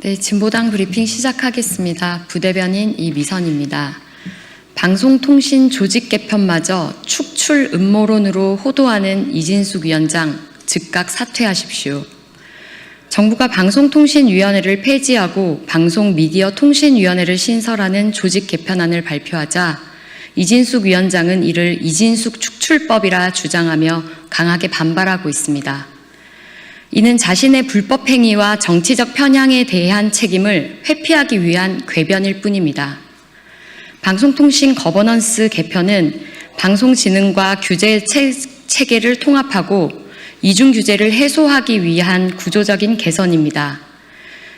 네, 진보당 브리핑 시작하겠습니다. 부대변인 이미선입니다. 방송통신 조직 개편마저 축출 음모론으로 호도하는 이진숙 위원장 즉각 사퇴하십시오. 정부가 방송통신위원회를 폐지하고 방송미디어통신위원회를 신설하는 조직 개편안을 발표하자 이진숙 위원장은 이를 이진숙 축출법이라 주장하며 강하게 반발하고 있습니다. 이는 자신의 불법 행위와 정치적 편향에 대한 책임을 회피하기 위한 궤변일 뿐입니다. 방송통신 거버넌스 개편은 방송진흥과 규제 체, 체계를 통합하고 이중 규제를 해소하기 위한 구조적인 개선입니다.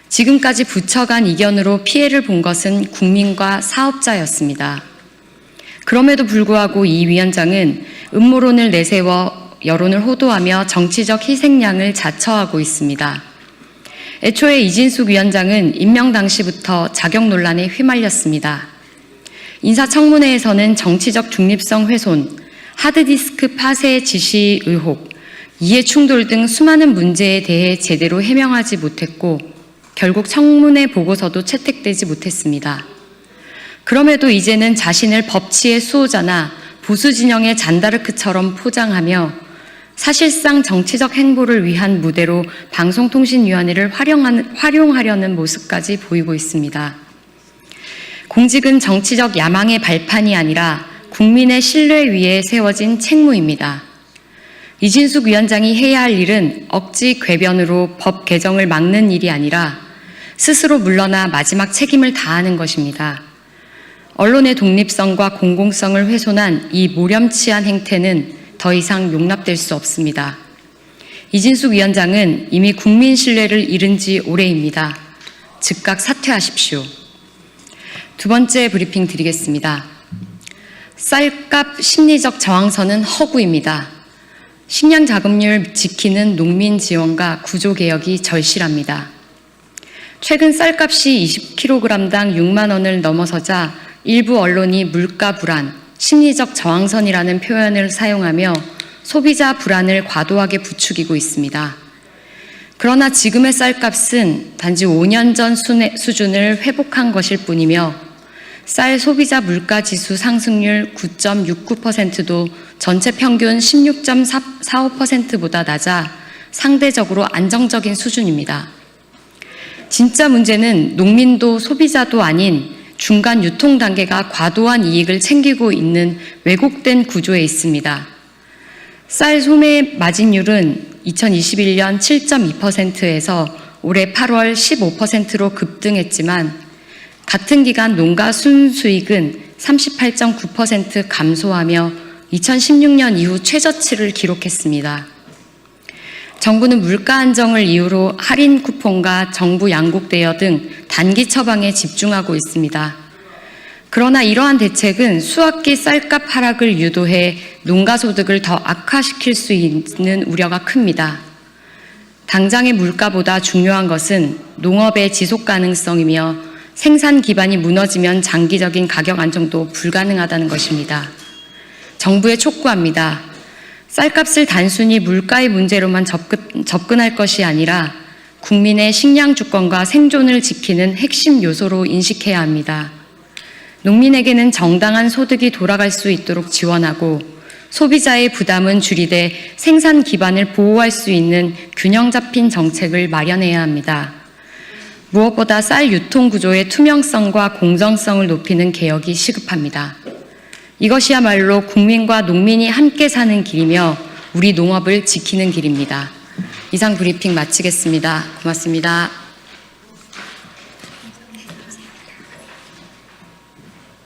지금까지 부처 간 이견으로 피해를 본 것은 국민과 사업자였습니다. 그럼에도 불구하고 이 위원장은 음모론을 내세워 여론을 호도하며 정치적 희생양을 자처하고 있습니다. 애초에 이진숙 위원장은 임명 당시부터 자격 논란에 휘말렸습니다. 인사청문회에서는 정치적 중립성 훼손, 하드디스크 파쇄 지시 의혹, 이해 충돌 등 수많은 문제에 대해 제대로 해명하지 못했고 결국 청문회 보고서도 채택되지 못했습니다. 그럼에도 이제는 자신을 법치의 수호자나 보수 진영의 잔다르크처럼 포장하며 사실상 정치적 행보를 위한 무대로 방송통신위원회를 활용하려는 모습까지 보이고 있습니다. 공직은 정치적 야망의 발판이 아니라 국민의 신뢰 위에 세워진 책무입니다. 이진숙 위원장이 해야 할 일은 억지 궤변으로 법 개정을 막는 일이 아니라 스스로 물러나 마지막 책임을 다하는 것입니다. 언론의 독립성과 공공성을 훼손한 이 모렴치한 행태는 더 이상 용납될 수 없습니다. 이진숙 위원장은 이미 국민 신뢰를 잃은 지 오래입니다. 즉각 사퇴하십시오. 두 번째 브리핑 드리겠습니다. 쌀값 심리적 저항선은 허구입니다. 식량 자급률 지키는 농민 지원과 구조 개혁이 절실합니다. 최근 쌀값이 20kg당 6만 원을 넘어서자 일부 언론이 물가 불안, 심리적 저항선이라는 표현을 사용하며 소비자 불안을 과도하게 부추기고 있습니다. 그러나 지금의 쌀값은 단지 5년 전 수준을 회복한 것일 뿐이며 쌀 소비자 물가 지수 상승률 9.69%도 전체 평균 16.45%보다 낮아 상대적으로 안정적인 수준입니다. 진짜 문제는 농민도 소비자도 아닌 중간 유통 단계가 과도한 이익을 챙기고 있는 왜곡된 구조에 있습니다. 쌀 소매 마진율은 2021년 7.2%에서 올해 8월 15%로 급등했지만 같은 기간 농가 순수익은 38.9% 감소하며 2016년 이후 최저치를 기록했습니다. 정부는 물가 안정을 이유로 할인 쿠폰과 정부 양국 대여 등 단기 처방에 집중하고 있습니다. 그러나 이러한 대책은 수학기 쌀값 하락을 유도해 농가 소득을 더 악화시킬 수 있는 우려가 큽니다. 당장의 물가보다 중요한 것은 농업의 지속 가능성이며 생산 기반이 무너지면 장기적인 가격 안정도 불가능하다는 것입니다. 정부에 촉구합니다. 쌀값을 단순히 물가의 문제로만 접근, 접근할 것이 아니라 국민의 식량 주권과 생존을 지키는 핵심 요소로 인식해야 합니다. 농민에게는 정당한 소득이 돌아갈 수 있도록 지원하고 소비자의 부담은 줄이되 생산 기반을 보호할 수 있는 균형 잡힌 정책을 마련해야 합니다. 무엇보다 쌀 유통 구조의 투명성과 공정성을 높이는 개혁이 시급합니다. 이것이야말로 국민과 농민이 함께 사는 길이며 우리 농업을 지키는 길입니다. 이상 브리핑 마치겠습니다. 고맙습니다.